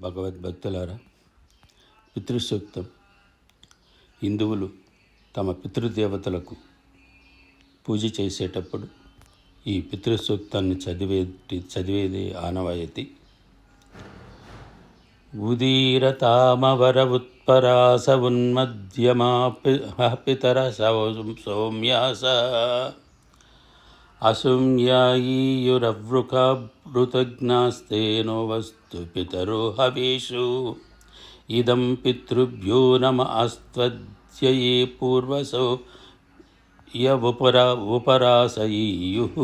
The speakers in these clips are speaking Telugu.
భగవద్భక్తులారా పితృసూక్తం. హిందువులు తమ పితృదేవతలకు పూజ చేసేటప్పుడు ఈ పితృసూక్తాన్ని చదివే చదివేది ఆనవాయతి. ఉదీరతామవర ఉత్పరాస ఉన్మధ్యమా పితర సౌమ్యాస. असुम्यायीयुरवृकाभृतज्ञास्तेनो वस्तु पितरो हवेषु इदं पितृभ्यो नम अस्त्वद्य ये पूर्वसो यवुपरा उपरासयीयुः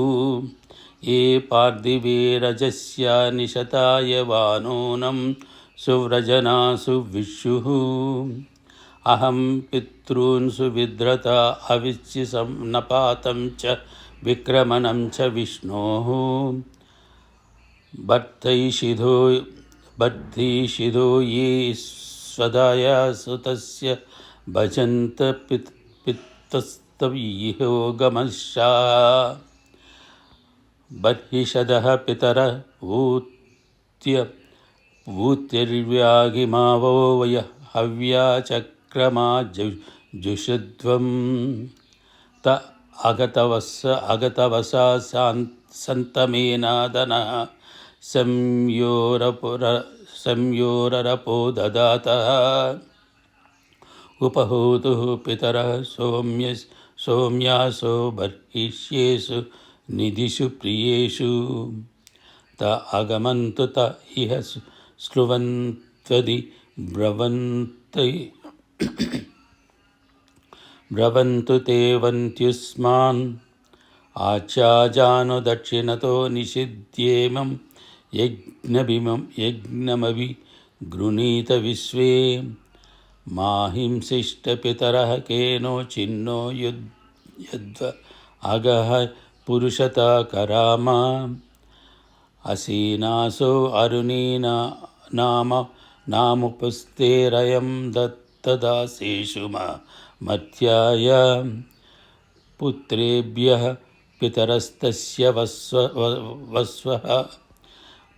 ये पार्थिवे रजस्या निशताय वानूनं सुव्रजना सुविशुः अहं पितॄन् सुविद्रता अविच्य नपातं च विक्रमणं च विष्णोः। भर्तैषिधो भर्तीषिधो ये स्वदाया सुतस्य भजन्त पित् पित्तस्तवियोगमशा बर्हिषदः पितर ऊत्य ऊतिर्व्यागिमावो वय हव्या चक्रमा जुषध्वं त అగతవస్స అగతవసా సంతమేనాదన సంయోరపుర సంయోరరపో దదాత ఉపహూతు పితర సౌమ్య సౌమ్యాసో బర్హిష్యేషు నిధిషు ప్రియేషు త అగమంతు త ఇహ స్లువంత్వది బ్రవంతి ब्रवन्त ब्रवन्तु ते वन्त्युस्मान् आचाजानु दक्षिणतो निषिध्येमं यज्ञभिमं यज्ञमभि गृणीत विश्वे माहिंसिष्टपितरः केनो चिन्नो युद् यद्व अगः पुरुषता करामा असीनासो अरुणीना नाम नामुपस्तेरयं दत्तदासेषु मा मर्त्याय पुत्रेभ्यः पितरस्तस्य वस्व वस्वः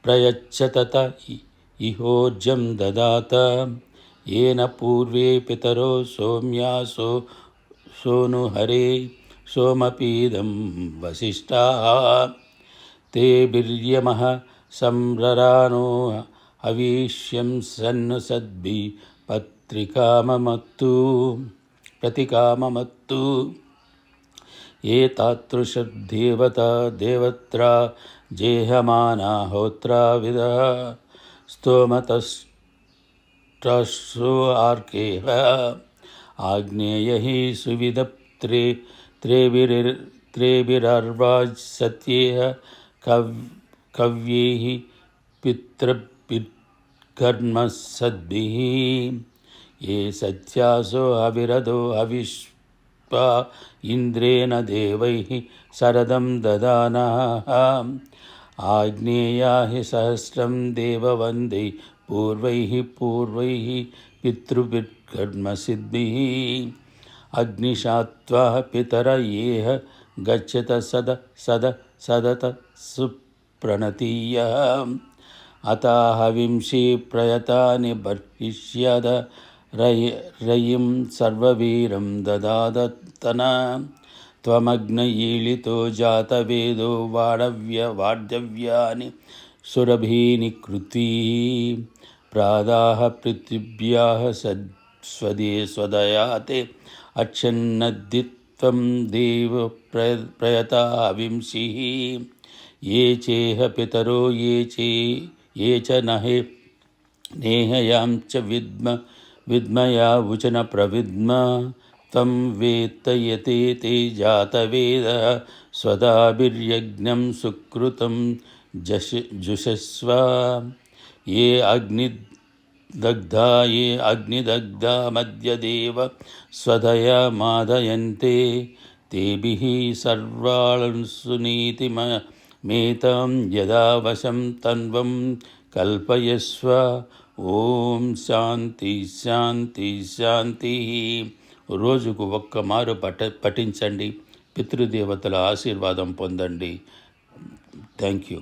प्रयच्छत इहोर्जं ददात येन पूर्वे पितरो सौम्यासो सोनुहरे सोमपीदं वसिष्ठाः ते बिर्यमः संररानो हवीष्यं सन्नु सद्भि पत्रिकाममत्तु, प्रतिकाममत्तु। ये तादृशदेवता, देवत्रा जेहमाना होत्राविदः स्तोमतष्टसु आर्केह। आग्नेयः सुविदप्त्रे त्रेभिरिर् त्रेभिरर्वाज् सत्येह कव्, कव्यैः पितृपित् पितृभिर्घर्मसद्भिः ये सत्यासो अविरदो हविष्पा इन्द्रेण देवैः शरदं ददानः आग्नेया हि सहस्रं देववन्दै पूर्वैः पूर्वैः पितृभिर्घर्मसिद्भिः अग्निशात्वा पितर येह गच्छत सद सद सदत सुप्रणतीयः अतः विंशि प्रयतानि बर्हिष्यद रय रयिं सर्ववीरं ददादत्तन त्वमग्न ईळितो जातवेदो वाडव्य वाड्यव्यानि सुरभीनि कृती प्रादाः पृथिव्याः सद् स्वदे स्वदया ते अच्छन्नद्दित्वं देव प्रय प्रयता विंशिः ये चेह पितरो ये चे ये च नहे नेहयां च विद्म विद्मया वुचन प्रविद्म त्वं वेत्तयते ते जातवेदः स्वदाभिर्यज्ञं सुकृतं जश जुषस्व ये अग्निदग्धा ये अग्निदग्धा मध्यदेव स्वदया मादयन्ते तेभिः మేతాం యదా వశం తన్వం కల్పయస్వ. ఓం శాంతి శాంతి శాంతి. రోజుకు ఒక్క మారు పఠ పఠించండి. పితృదేవతల ఆశీర్వాదం పొందండి. Thank you.